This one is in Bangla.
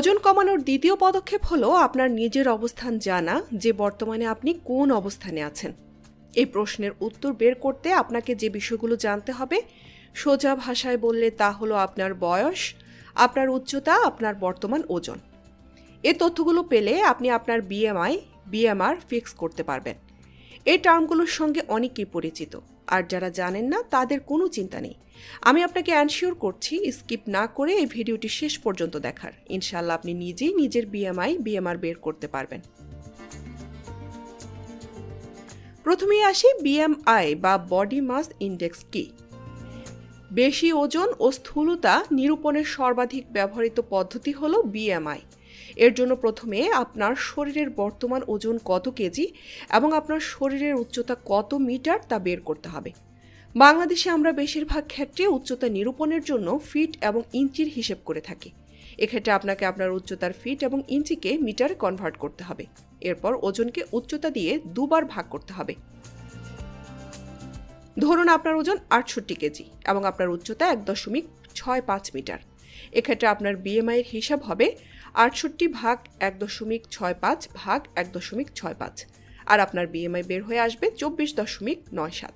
ওজন কমানোর দ্বিতীয় পদক্ষেপ হলো আপনার নিজের অবস্থান জানা যে বর্তমানে আপনি কোন অবস্থানে আছেন। এই প্রশ্নের উত্তর বের করতে আপনাকে যে বিষয়গুলো জানতে হবে, সোজা ভাষায় বললে তা হলো আপনার বয়স, আপনার উচ্চতা, আপনার বর্তমান ওজন। এ তথ্যগুলো পেলে আপনি আপনার বিএমআই বিএমআর ফিক্স করতে পারবেন। এই টার্মগুলোর সঙ্গে অনেকেই পরিচিত। আর যারা জানেন না, তাদের কোনো চিন্তা নেই। আমি আপনাকে অ্যানশিওর করছি স্কিপ না করে এই ভিডিওটি শেষ পর্যন্ত দেখার। ইনশাল্লাহ আপনি নিজেই নিজের বিএমআই বিএমআর বের করতে পারবেন। প্রথমেই আসি বিএমআই বা বডি মাস ইন্ডেক্স কি? বেশি ওজন ও স্থূলতা নিরূপণের সর্বাধিক ব্যবহৃত পদ্ধতি হল বিএমআই এর জন্য প্রথমে আপনার শরীরের বর্তমান ওজন কত কেজি এবং আপনার শরীরের উচ্চতা কত মিটার তা বের করতে হবে। বাংলাদেশে আমরা বেশিরভাগ ক্ষেত্রে উচ্চতা নিরূপণের জন্য ফিট এবং ইঞ্চির হিসেব করে থাকি। এক্ষেত্রে আপনাকে আপনার উচ্চতার ফিট এবং ইঞ্চিকে মিটারে কনভার্ট করতে হবে। এরপর ওজনকে উচ্চতা দিয়ে দুবার ভাগ করতে হবে। ধরুন আপনার ওজন আটষট্টি কেজি এবং আপনার উচ্চতা এক দশমিক ছয় পাঁচ মিটার। এক্ষেত্রে আপনার বিএমআইয়ের হিসাব হবে আটষট্টি ভাগ এক দশমিক ছয় পাঁচ ভাগ এক দশমিক ছয় পাঁচ। আর আপনার বিএমআই বের হয়ে আসবে চব্বিশ দশমিক নয় সাত।